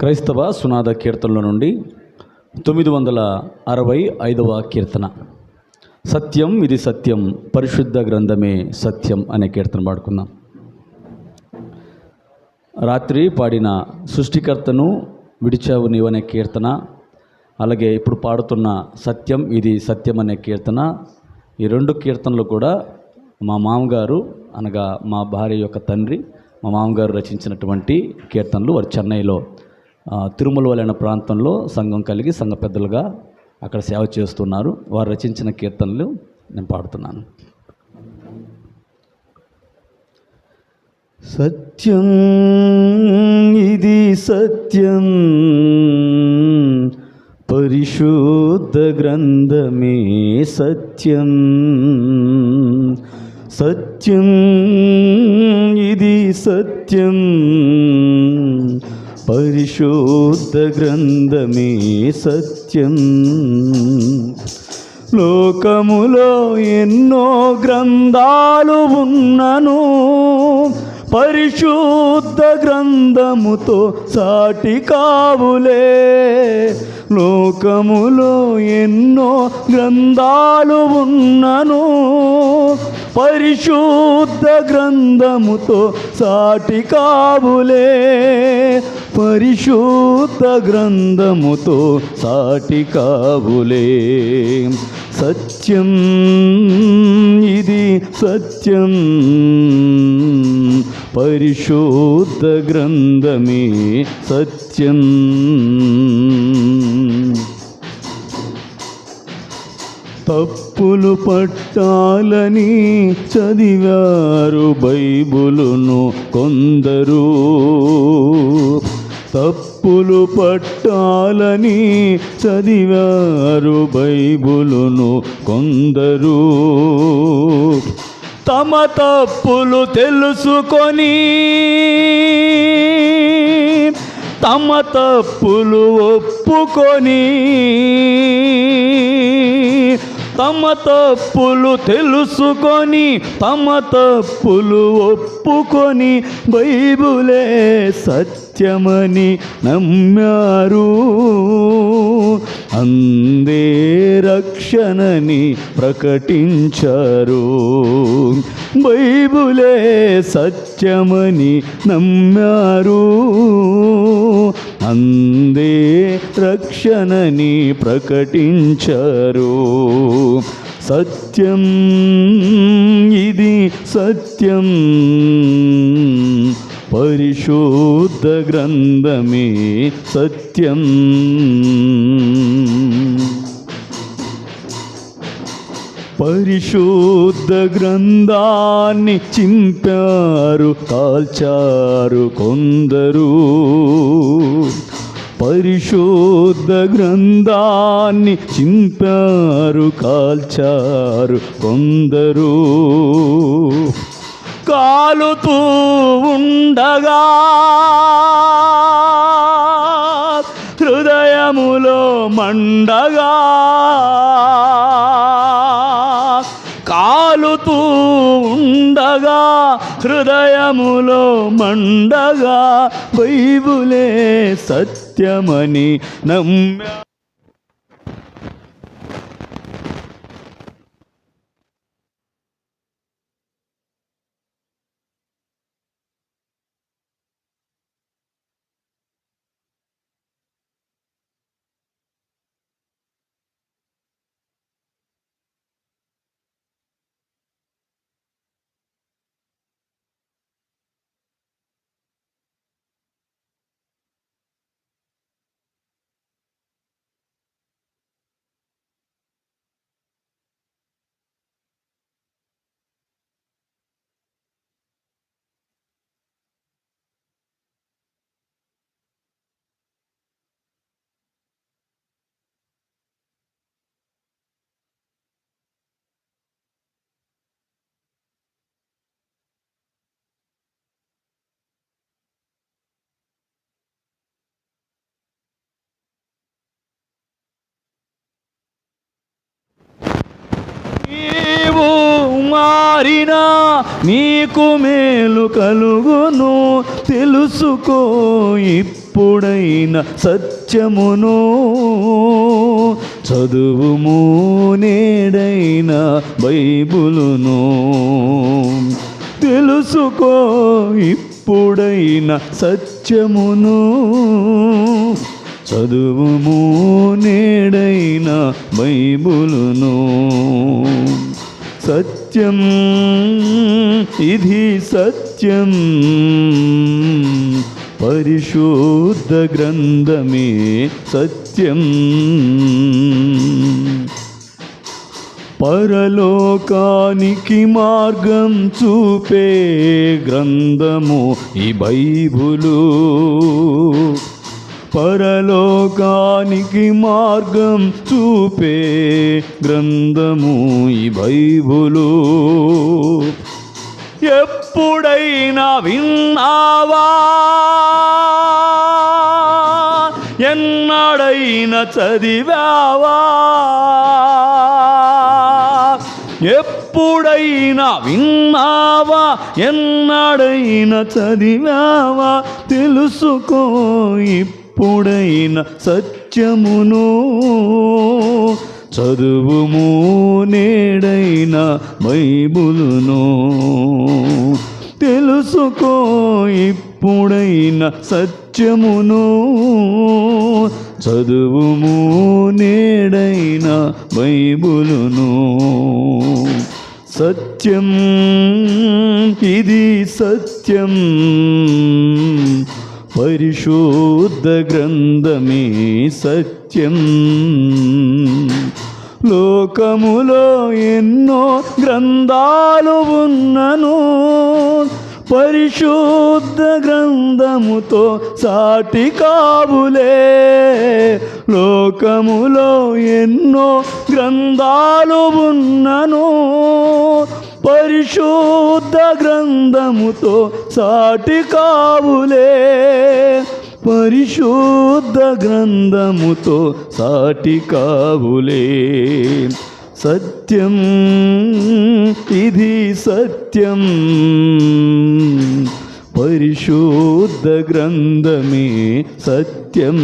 క్రైస్తవ సునాద కీర్తనల నుండి తొమ్మిది వందల అరవై ఐదవ కీర్తన. సత్యం ఇది సత్యం పరిశుద్ధ గ్రంథమే సత్యం అనే కీర్తన పాడుకుందాం. రాత్రి పాడిన సృష్టికర్తను విడిచావు నీవనే కీర్తన. అలాగే ఇప్పుడు పాడుతున్న సత్యం ఇది సత్యం అనే కీర్తన. ఈ రెండు కీర్తనలు కూడా మా మామగారు అనగా మా భార్య యొక్క తండ్రి మా మామగారు రచించినటువంటి కీర్తనలు వారు చెన్నైలో తిరుమల వలైన ప్రాంతంలో సంఘం కలిగి సంఘ పెద్దలుగా అక్కడ సేవ చేస్తున్నారు. వారు రచించిన కీర్తనలు నేను పాడుతున్నాను. సత్యం ఇది సత్యం. పరిశుద్ధ గ్రంథమే సత్యం. సత్యం ఇది సత్యం. గ్రంథమే సత్యం. లోకములో ఎన్నో గ్రంథాలు ఉన్నను పరిశుద్ధ గ్రంథముతో సాటి కావులే. లోకములో ఎన్నో గ్రంథాలు ఉన్నను పరిశుద్ధ గ్రంథముతో సాటి కావులే. పరిశుద్ధ గ్రంథముతో సాటి కావులే. సత్యం ఇది సత్యం. పరిశుద్ధ గ్రంథమే సత్యం. తప్పులు పట్టాలని చదివారు బైబులును కొందరు. తప్పులు పట్టాలని చదివారు బైబులును కొందరు. తమ తప్పులు తెలుసుకొని తమ తప్పులు ఒప్పుకొని తమ తప్పులు తెలుసుకొని తమ తప్పులు ఒప్పుకొని బైబులే సత్యమని నమ్మారు. అందే రక్షణని ప్రకటించారు. బైబులే సత్యమని నమ్మారు. అందే రక్షణని ప్రకటించారు. సత్యం ఇది సత్యం. పరిశుద్ధ గ్రంథమే సత్యం. పరిశుద్ధ గ్రంథాన్ని చింపారు కాల్చారు కొందరు. పరిశుద్ధ గ్రంథాన్ని చింపారు కాల్చారు కొందరు. కాలుతూ ఉండగా హృదయములో మండగా కాలుతూ ఉండగా హృదయములో మండగా బైబులే సత్యమని నమ్మ మారినా నీకు మేలు కలుగును తెలుసుకో ఇప్పుడైన సత్యమును. చదువుము నేడైన బైబులును. తెలుసుకో ఇప్పుడైన సత్యమును. చదువుము నేడైన బైబులును. సత్య సత్యం ఇది సత్యం. పరిశుద్ధ గ్రంథమే సత్యం. పరలోకానికి మార్గం చూపే గ్రంథము ఈ బైబులు. పరలోకానికి మార్గం చూపే గ్రంథము ఈ బైబులు. ఎప్పుడైనా విన్నావా? ఎన్నడైనా చదివావా? ఎప్పుడైనా విన్నావా? ఎన్నడైనా చదివావా? తెలుసుకో ఇప్పుడైనా సత్యమును చదువుము నేడైన బైబులును. తెలుసుకో ఇప్పుడైన సత్యమును చదువుము నేడైన బైబులును. సత్యం ఇది సత్యం. పరిశుద్ధ గ్రంథమే సత్యం. లోకములో ఎన్నో గ్రంథాలు ఉన్నను. పరిశుద్ధ గ్రంథముతో సాటి కాబులే లోకములో ఎన్నో గ్రంథాలు ఉన్నను. పరిశుద్ధ గ్రంథముతో సాటి కావులే. పరిశుద్ధ గ్రంథముతో సాటి కావులే. సత్యం ఇది సత్యం. పరిశుద్ధ గ్రంథమే సత్యం.